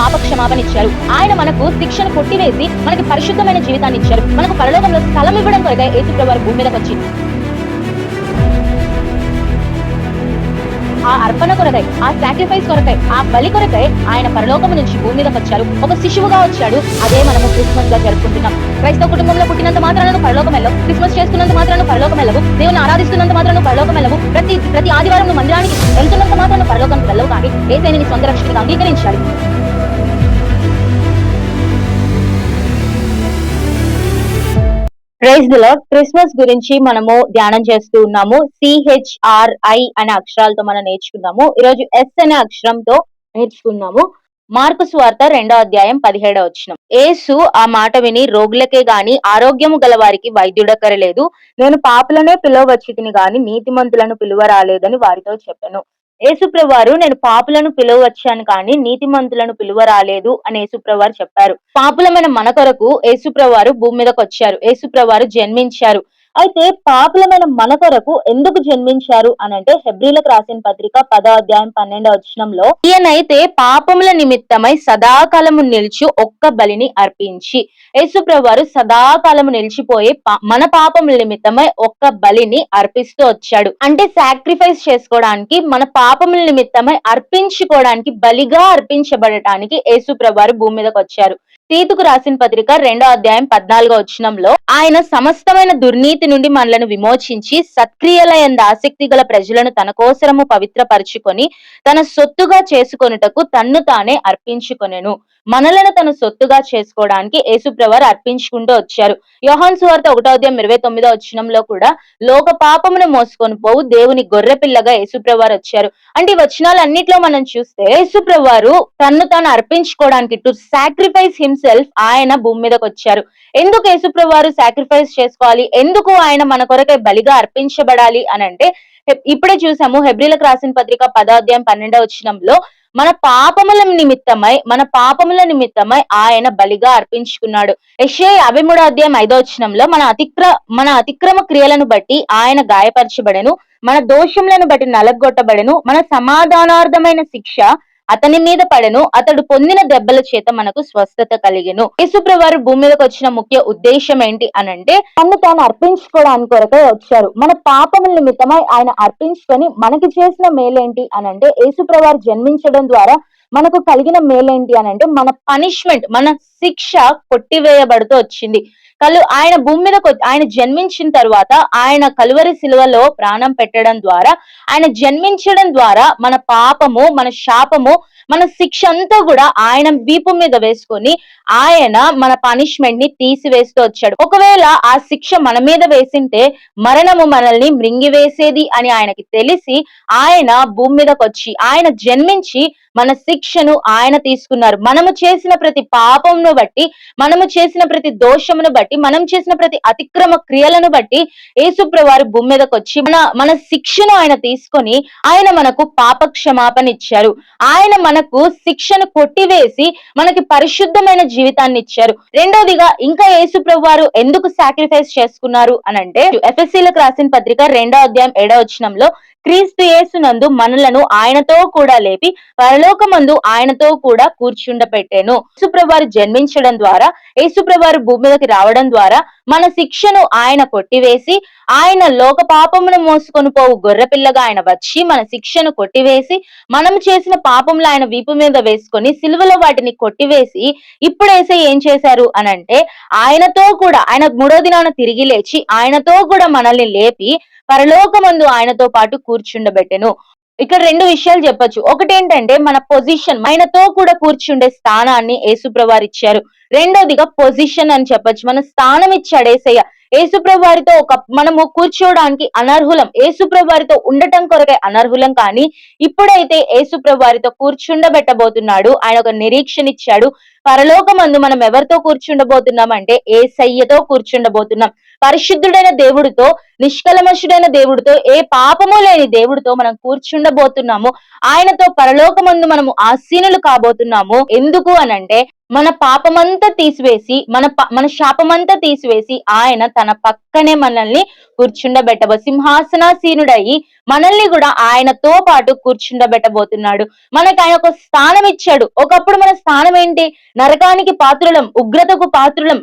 పాప క్షమాపణ ఇచ్చారు ఆయన మనకు శిక్షను కొట్టివేసి మనకి పరిశుద్ధమైన జీవితాన్ని ఇచ్చారు మనకు పరలోకంలో స్థలం ఇవ్వడం కొరగా యేసుప్రభు వారు భూమి మీదకి వచ్చి ఆ అర్పణ కొరకై ఆ సాక్రిఫైస్ కొరకై ఆ బలి కొరకై ఆయన పరలోకము నుంచి భూమి మీదకి వచ్చారు. ఒక శిశువుగా వచ్చాడు. అదే మనము క్రిస్మస్గా జరుపుకుంటున్నాం. క్రైస్తవ కుటుంబంలో పుట్టినంత మాత్రాలను పరలోకం వెళ్ళవు క్రిస్మస్ చేసుకున్నంత మాత్రాలను పరలోకం వెళ్ళవు దేవుని ఆరాధిస్తున్నంత మాత్రాలను పరలోకం వెళ్ళవు ప్రతి ప్రతి ఆదివారం మందిరానికి వెళ్తున్నంత మాత్రాలను పరలోకం వెళ్ళవు కానీ ఏసైని నీ సొంత రక్షణగా అంగీకరించాలి. ప్రైజ్ ది లార్డ్ క్రిస్మస్ గురించి మనము ధ్యానం చేస్తూ ఉన్నాము. సిహెచ్ఆర్ఐ అనే అక్షరాలతో మనం నేర్చుకున్నాము. ఈరోజు ఎస్ అనే అక్షరంతో నేర్చుకున్నాము. మార్కు స్వార్త రెండో అధ్యాయం పదిహేడవ వచ్చిన ఏసు ఆ మాట విని రోగులకే గాని ఆరోగ్యము గల వారికి వైద్యుడక్కరలేదు. నేను పాపులనే పిలువవచ్చితిని గాని నీతిమంతులను పిలువ రాలేదని వారితో చెప్పాను. యేసుప్రవారు నేను పాపులను పిలువచ్చాను కానీ నీతిమంతులను పిలువ రాలేదు అని యేసుప్రవారు చెప్పారు. పాపులమైన మన కొరకు యేసుప్రవారు భూమి మీదకి వచ్చారు యేసుప్రవారు జన్మించారు. అయితే పాపులమైన మన కొరకు ఎందుకు జన్మించారు అని అంటే హెబ్రిలకు రాసిన పత్రిక పదో అధ్యాయం పన్నెండో వచనంలో ఈయనైతే పాపముల నిమిత్తమై సదాకాలము నిలిచి ఒక్క బలిని అర్పించి యేసుప్రవారు సదాకాలము నిలిచిపోయి మన పాపముల నిమిత్తమై ఒక్క బలిని అర్పిస్తూ వచ్చాడు. అంటే సాక్రిఫైస్ చేసుకోవడానికి మన పాపముల నిమిత్తమై అర్పించుకోవడానికి బలిగా అర్పించబడటానికి యేసుప్రవారు భూమి మీదకి వచ్చారు. తీతుకు రాసిన పత్రిక రెండో అధ్యాయం పద్నాలుగో వచ్చినంలో ఆయన సమస్తమైన దుర్నీతి నుండి మనలను విమోచించి సత్క్రియల ఆసక్తి గల ప్రజలను తన కోసరము పవిత్రపరుచుకొని తన సొత్తుగా చేసుకొనుటకు తన్ను తానే అర్పించుకొనెను. మనలను తన సొత్తుగా చేసుకోవడానికి యేసుప్రవారు అర్పించుకుంటూ వచ్చారు. యోహాన్ సువార్త ఒకటో అధ్యాయం ఇరవై తొమ్మిదో వచ్చినంలో కూడా లోక పాపమును మోసుకొని పోవు దేవుని గొర్రె పిల్లగా యేసుప్రవారు వచ్చారు. అంటే ఈ వచనాలన్నిట్లో మనం చూస్తే యేసుప్రవారు తన్ను తాను అర్పించుకోవడానికి టు సాక్రిఫైస్ హిమ్సెల్ఫ్ ఆయన భూమి మీదకి వచ్చారు. ఎందుకు యేసుప్రవారు సాక్రిఫైస్ చేసుకోవాలి? ఎందుకు ఆయన మన కొరకై బలిగా అర్పించబడాలి అని అంటే ఇప్పుడే చూసాము హెబ్రిలకు రాసిన పత్రిక పదాధ్యాయం పన్నెండవ వచ్చినంలో మన పాపముల నిమిత్తమై మన పాపముల నిమిత్తమై ఆయన బలిగా అర్పించుకున్నాడు. యెషయా యాభై మూడో అధ్యాయం ఐదో వచనంలో మన అతిక్ర మన అతిక్రమ క్రియలను బట్టి ఆయన గాయపరచబడెను మన దోషములను బట్టి నలగొట్టబడెను మన సమాధానార్థమైన శిక్ష అతని మీద పడను. అతడు పొందిన దెబ్బల చేత మనకు స్వస్థత కలిగెను. యేసుప్రవారు భూమి మీదకి వచ్చిన ముఖ్య ఉద్దేశం ఏంటి అనంటే తను తాను అర్పించుకోవడానికి కొరకే వచ్చారు. మన పాపముల నిమిత్తమై ఆయన అర్పించుకొని మనకి చేసిన మేలేంటి అనంటే యేసుప్రవారు జన్మించడం ద్వారా మనకు కలిగిన మేలేంటి అనంటే మన పనిష్మెంట్ మన శిక్ష కొట్టివేయబడుతూ వచ్చింది. కలు ఆయన భూమి మీద ఆయన జన్మించిన తర్వాత ఆయన కలువరి శిలువలో ప్రాణం పెట్టడం ద్వారా ఆయన జన్మించడం ద్వారా మన పాపము మన శాపము మన శిక్ష అంతా కూడా ఆయన వీపు మీద వేసుకొని ఆయన మన పనిష్మెంట్ని తీసివేస్తూ వచ్చాడు. ఒకవేళ ఆ శిక్ష మన మీద వేసింటే మరణము మనల్ని మృంగివేసేది అని ఆయనకి తెలిసి ఆయన భూమి మీదకి వచ్చి ఆయన జన్మించి మన శిక్ష శిక్షను ఆయన తీసుకున్నారు. మనము చేసిన ప్రతి పాపమును బట్టి మనము చేసిన ప్రతి దోషమును బట్టి మనం చేసిన ప్రతి అతిక్రమ క్రియలను బట్టి యేసుప్రవారు భూమి మీదకి వచ్చి మన మన శిక్షను ఆయన తీసుకొని ఆయన మనకు పాప క్షమాపణ ఇచ్చారు. ఆయన మనకు శిక్షను కొట్టివేసి మనకి పరిశుద్ధమైన జీవితాన్ని ఇచ్చారు. రెండోదిగా ఇంకా యేసుప్రభు వారు ఎందుకు సాక్రిఫైస్ చేసుకున్నారు అని అంటే ఎఫ్ఎస్సీలకు రాసిన పత్రిక రెండో అధ్యాయం ఏడో వచనంలో క్రీస్తు యేసునందు మనలను ఆయనతో కూడా లేపి పరలోకమందు ఆయనతో కూడా కూర్చుండపెట్టాను. యేసుప్రభువారు జన్మించడం ద్వారా యేసుప్రభువారు భూమి మీదకి రావడం ద్వారా మన శిక్షను ఆయన కొట్టివేసి ఆయన లోక పాపమును మోసుకొని పోవు గొర్రెపిల్లగా ఆయన వచ్చి మన శిక్షను కొట్టివేసి మనం చేసిన పాపములు ఆయన వీపు మీద వేసుకొని సిలువలో వాటిని కొట్టివేసి ఇప్పుడేసే ఏం చేశారు అని అంటే ఆయనతో కూడా ఆయన మూడో దినాన తిరిగి లేచి ఆయనతో కూడా మనల్ని లేపి పరలోకమందు ఆయనతో పాటు కూర్చుండబెట్టెను. ఇక్కడ రెండు విషయాలు చెప్పొచ్చు. ఒకటి ఏంటంటే మన పొజిషన్ ఆయనతో కూడా కూర్చుండే స్థానాన్ని యేసుప్రవారు ఇచ్చారు. రెండోదిగా పొజిషన్ అని చెప్పొచ్చు. మన స్థానం ఇచ్చాడు ఏసయ్య. ఏసుప్రభు వారితో ఒక మనము కూర్చోవడానికి అనర్హులం. ఏసుప్రభు వారితో ఉండటం కొరకై అనర్హులం కానీ ఇప్పుడైతే ఏసుప్రభు వారితో కూర్చుండబెట్టబోతున్నాడు. ఆయన ఒక నిరీక్షణ ఇచ్చాడు పరలోకమందు మనం ఎవరితో కూర్చుండబోతున్నాం అంటే ఏ సయ్యతో కూర్చుండబోతున్నాం. పరిశుద్ధుడైన దేవుడితో నిష్కలమషుడైన దేవుడితో ఏ పాపము లేని దేవుడితో మనం కూర్చుండబోతున్నాము. ఆయనతో పరలోకమందు మనము ఆసీనులు కాబోతున్నాము. ఎందుకు అనంటే మన పాపమంతా తీసివేసి మన మన శాపమంతా తీసివేసి ఆయన తన పక్కనే మనల్ని కూర్చుండబెట్టబో సింహాసనాసీనుడయి మనల్ని కూడా ఆయనతో పాటు కూర్చుండబెట్టబోతున్నాడు. మనకి ఆయన ఒక స్థానం ఇచ్చాడు. ఒకప్పుడు మన స్థానం ఏంటి? నరకానికి పాత్రులం ఉగ్రతకు పాత్రులం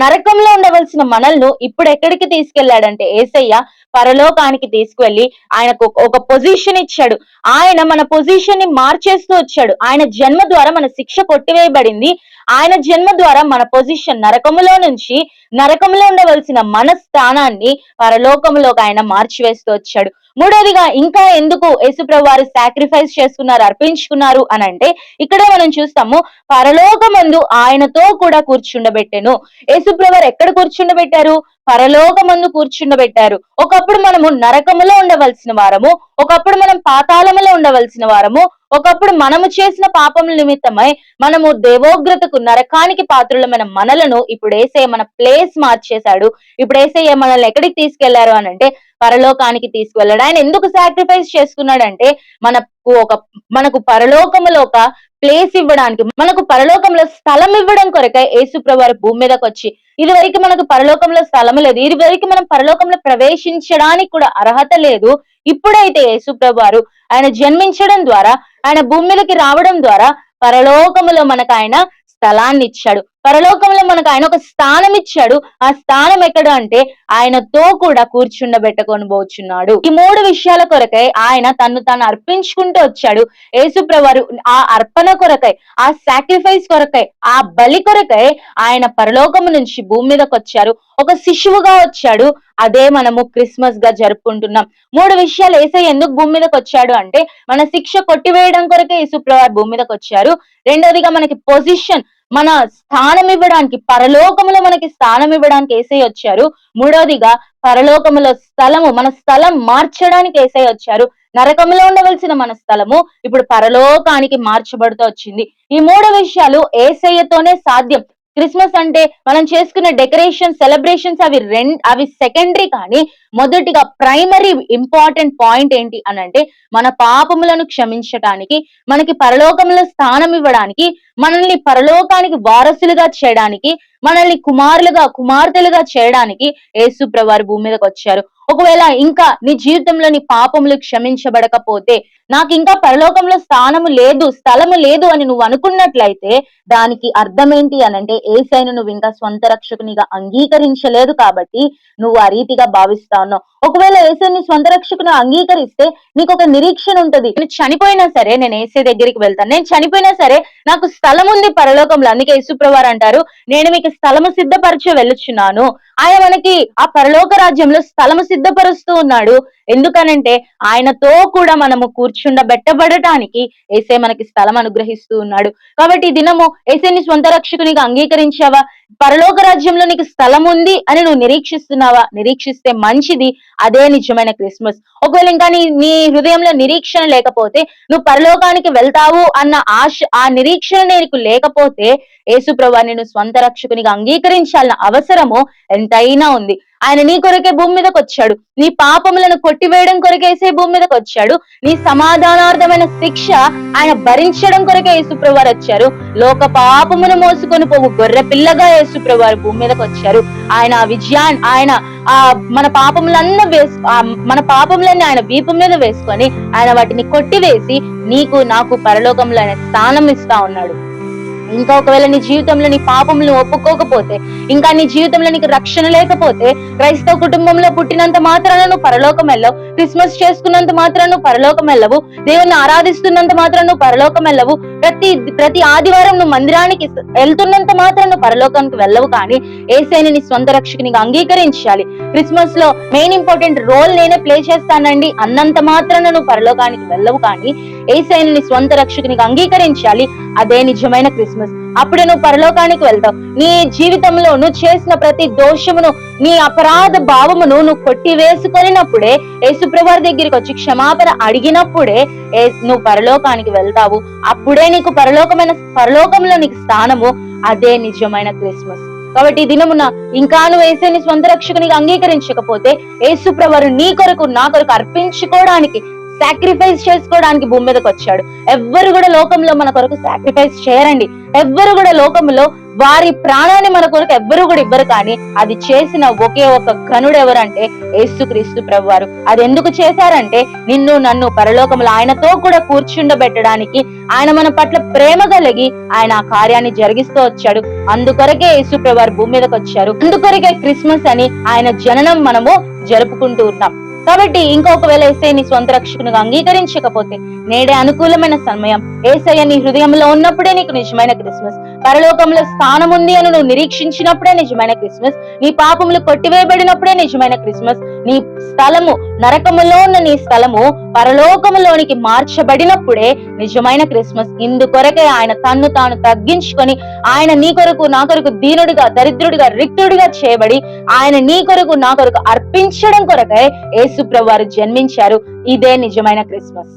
నరకంలో ఉండవలసిన మనల్ని ఇప్పుడు ఎక్కడికి తీసుకెళ్ళాడంటే ఏసయ్య పరలోకానికి తీసుకువెళ్ళి ఆయనకు ఒక- పొజిషన్ ఇచ్చాడు. ఆయన మన పొజిషన్ని మార్చేస్తూ వచ్చాడు. ఆయన జన్మ ద్వారా మన శిక్ష కొట్టివేయబడింది. ఆయన జన్మ ద్వారా మన పొజిషన్ నరకములో నుంచి నరకంలో ఉండవలసిన మన స్థానాన్ని పరలోకములోకి ఆయన మార్చివేస్తూ వచ్చాడు. మూడవదిగా ఇంకా ఎందుకు యేసుప్రభు వారు సాక్రిఫైస్ చేసుకున్నారు అర్పించుకున్నారు అని అంటే ఇక్కడే మనం చూస్తాము పరలోకమందు ఆయనతో కూడా కూర్చుండబెట్టెను. యేసుప్రభు వారు ఎక్కడ కూర్చుండబెట్టారు? పరలోకమందు కూర్చుండబెట్టారు. ఒకప్పుడు మనము నరకములో ఉండవలసిన వారము ఒకప్పుడు మనం పాతాళములో ఉండవలసిన వారము ఒకప్పుడు మనము చేసిన పాపముల నిమిత్తమై మనము దేవోగ్రతకు నరకానికి పాత్రులమైన మనలను ఇప్పుడు ఏసే మన ప్లేస్ మార్చేశాడు. ఇప్పుడు మనల్ని ఎక్కడికి తీసుకెళ్ళారు అని అంటే పరలోకానికి తీసుకువెళ్ళాడు. ఆయన ఎందుకు సాక్రిఫైస్ చేసుకున్నాడంటే మనకు ఒక మనకు పరలోకములో ఒక ప్లేస్ ఇవ్వడానికి మనకు పరలోకంలో స్థలం ఇవ్వడం కొరకై యేసుప్రభు వారు భూమి మీదకి వచ్చి ఇది వరకు మనకు పరలోకంలో స్థలం లేదు. ఇది వరకు మనం పరలోకంలో ప్రవేశించడానికి కూడా అర్హత లేదు. ఇప్పుడైతే యేసుప్రభు వారు ఆయన జన్మించడం ద్వారా ఆయన భూమిలోకి రావడం ద్వారా పరలోకములో మనకు ఆయన స్థలాన్ని ఇచ్చాడు పరలోకంలో మనకు ఆయన ఒక స్థానం ఇచ్చాడు. ఆ స్థానం ఎక్కడ అంటే ఆయనతో కూడా కూర్చుండబెట్టుకొని పోచున్నాడు. ఈ మూడు విషయాల కొరకై ఆయన తను తాను అర్పించుకుంటూ వచ్చాడు. యేసుప్రవారు ఆ అర్పణ కొరకై ఆ సాక్రిఫైస్ కొరకై ఆ బలి కొరకై ఆయన పరలోకం నుంచి భూమి మీదకి వచ్చారు. ఒక శిశువుగా వచ్చాడు. అదే మనము క్రిస్మస్గా జరుపుకుంటున్నాం. మూడు విషయాలు ఏసై ఎందుకు భూమి మీదకి వచ్చాడు అంటే మన శిక్ష కొట్టివేయడం కొరకే యేసుప్రవారు భూమి మీదకి వచ్చారు. రెండవదిగా మనకి పొజిషన్ మన స్థానం ఇవ్వడానికి పరలోకములో మనకి స్థానం ఇవ్వడానికి ఏసై వచ్చారు. మూడోదిగా పరలోకములో స్థలము మన స్థలం మార్చడానికి ఏసై వచ్చారు. నరకంలో ఉండవలసిన మన స్థలము ఇప్పుడు పరలోకానికి మార్చబడుతూ వచ్చింది. ఈ మూడు విషయాలు ఏసయ్యతోనే సాధ్యం. క్రిస్మస్ అంటే మనం చేసుకునే డెకరేషన్ సెలబ్రేషన్స్ అవి రెండు అవి సెకండరీ కానీ మొదటిగా ప్రైమరీ ఇంపార్టెంట్ పాయింట్ ఏంటి అని అంటే మన పాపములను క్షమించటానికి మనకి పరలోకంలో స్థానం ఇవ్వడానికి మనల్ని పరలోకానికి వారసులుగా చేయడానికి మనల్ని కుమారులుగా కుమార్తెలుగా చేయడానికి యేసు ప్రభువారు భూమి మీదకి వచ్చారు. ఒకవేళ ఇంకా నీ జీవితంలో నీ పాపములు క్షమించబడకపోతే నాకు ఇంకా పరలోకంలో స్థానము లేదు స్థలము లేదు అని నువ్వు అనుకున్నట్లయితే దానికి అర్థం ఏంటి అనంటే ఏసైను నువ్వు ఇంకా స్వంత రక్షకునిగా అంగీకరించలేదు కాబట్టి నువ్వు ఆ రీతిగా భావిస్తా ఉన్నావు. ఒకవేళ ఏసైని స్వంత రక్షకుని అంగీకరిస్తే నీకు ఒక నిరీక్షణ ఉంటది. నేను చనిపోయినా సరే నేను ఏసే దగ్గరికి వెళ్తాను. నేను చనిపోయినా సరే నాకు స్థలం ఉంది పరలోకంలో అందుకే యేసుప్రవారు అంటారు నేను మీకు స్థలము సిద్ధపరచు వెళ్ళుచున్నాను. ఆయన మనకి ఆ పరలోక రాజ్యంలో స్థలము సిద్ధపరుస్తూ ఉన్నాడు. ఎందుకనంటే ఆయనతో కూడా మనము కూర్చుండబెట్టబడటానికి ఏసే మనకి స్థలం అనుగ్రహిస్తూ ఉన్నాడు. కాబట్టి ఈ దినము ఏసేని స్వంత రక్షకునిగా అంగీకరించావా? పరలోక రాజ్యంలో నీకు స్థలం ఉంది అని నువ్వు నిరీక్షిస్తున్నావా? నిరీక్షిస్తే మంచిది అదే నిజమైన క్రిస్మస్. ఒకవేళ ఇంకా నీ నీ హృదయంలో నిరీక్షణ లేకపోతే నువ్వు పరలోకానికి వెళ్తావు అన్న ఆశ ఆ నిరీక్షణ నీకు లేకపోతే యేసు నేను స్వంత రక్షకునిగా అంగీకరించాలన్న అవసరము ఎంతైనా ఉంది. ఆయన నీ కొరకే భూమి మీదకి వచ్చాడు. నీ పాపములను కొట్టివేయడం కొరకేసే భూమి మీదకి వచ్చాడు. నీ సమాధానార్థమైన శిక్ష ఆయన భరించడం కొరకే యేసుప్రవారు వచ్చారు. లోక పాపమును మోసుకొని పోవు గొర్రె పిల్లగా యేసుప్రవారు భూమి మీదకి వచ్చారు. ఆయన ఆ విజయాన్ని ఆయన ఆ మన పాపములన్న వేసు మన పాపములన్నీ ఆయన వీపు మీద వేసుకొని ఆయన వాటిని కొట్టివేసి నీకు నాకు పరలోకంలో ఆయన స్థానం ఇస్తా ఉన్నాడు. ఇంకా ఒకవేళ నీ జీవితంలో నీ పాపములను ఒప్పుకోకపోతే ఇంకా నీ జీవితంలో నీకు రక్షణ లేకపోతే క్రైస్తవ కుటుంబంలో పుట్టినంత మాత్రాన నువ్వు పరలోకం వెళ్ళవు క్రిస్మస్ చేసుకున్నంత మాత్రాన నువ్వు పరలోకం వెళ్ళవు దేవుని ఆరాధిస్తున్నంత మాత్రం నువ్వు పరలోకం వెళ్ళవు ప్రతి ప్రతి ఆదివారం నువ్వు మందిరానికి వెళ్తున్నంత మాత్రం నువ్వు పరలోకానికి వెళ్ళవు కానీ ఏసైని నీ సొంత రక్షకునిగా అంగీకరించాలి. క్రిస్మస్లో మెయిన్ ఇంపార్టెంట్ రోల్ నేనే ప్లే చేస్తానండి అన్నంత మాత్రాన నువ్వు పరలోకానికి వెళ్ళవు కానీ ఏసైని నీ స్వంత రక్షకునిగా అంగీకరించాలి. అదే నిజమైన క్రిస్మస్. అప్పుడే నువ్వు పరలోకానికి వెళ్తావు. నీ జీవితంలో నువ్వు చేసిన ప్రతి దోషమును నీ అపరాధ భావమును నువ్వు కొట్టి వేసుకొనినప్పుడే యేసుప్రభువారి దగ్గరికి వచ్చి క్షమాపణ అడిగినప్పుడే ఏ- నువ్వు పరలోకానికి వెళ్తావు. అప్పుడే నీకు పరలోకమైన పరలోకంలో నీకు స్థానము. అదే నిజమైన క్రిస్మస్. కాబట్టి ఈ దినమున ఇంకా నువ్వు వేసే నీ స్వంత రక్షకునికి అంగీకరించకపోతే యేసుప్రభువారు నీ కొరకు నా కొరకు అర్పించుకోవడానికి సాక్రిఫైస్ చేసుకోవడానికి భూమి మీదకి వచ్చాడు. ఎవ్వరు కూడా లోకంలో మన కొరకు సాక్రిఫైస్ చేయరండి. ఎవ్వరు కూడా లోకంలో వారి ప్రాణాన్ని మన కొరకు ఎవ్వరు కూడా ఇవ్వరు కానీ అది చేసిన ఒకే ఒక ఘనుడు ఎవరంటే యేసుక్రీస్తు ప్రభువారు. అది ఎందుకు చేశారంటే నిన్ను నన్ను పరలోకంలో ఆయనతో కూడా కూర్చుండబెట్టడానికి ఆయన మన పట్ల ప్రేమ కలిగి ఆయన ఆ కార్యాన్ని జరిగిస్తూ వచ్చాడు. అందుకొరకే యేసు ప్రభువారు భూమి మీదకి వచ్చారు. అందుకొరకే క్రిస్మస్ అని ఆయన జననం మనము జరుపుకుంటూ ఉన్నాం. కాబట్టి ఇంకొకవేళ ఏసై నీ స్వంత రక్షకునిగా అంగీకరించకపోతే నేడే అనుకూలమైన సమయం. ఏసయ్య నీ హృదయంలో ఉన్నప్పుడే నీకు నిజమైన క్రిస్మస్. పరలోకంలో స్థానం ఉంది అని నువ్వు నిరీక్షించినప్పుడే నిజమైన క్రిస్మస్. నీ పాపములు కొట్టివేయబడినప్పుడే నిజమైన క్రిస్మస్. నీ స్థలము నరకములో ఉన్న నీ స్థలము పరలోకములోనికి మార్చబడినప్పుడే నిజమైన క్రిస్మస్ ఇందుకొరకే ఆయన తన్ను తాను తగ్గించుకొని ఆయన నీ కొరకు నా కొరకు దీనుడిగా దరిద్రుడిగా రిక్తుడిగా చేయబడి ఆయన నీ కొరకు నా కొరకు అర్పించడం కొరకై యేసుప్రభు వారు జన్మించారు. ఇదే నిజమైన క్రిస్మస్.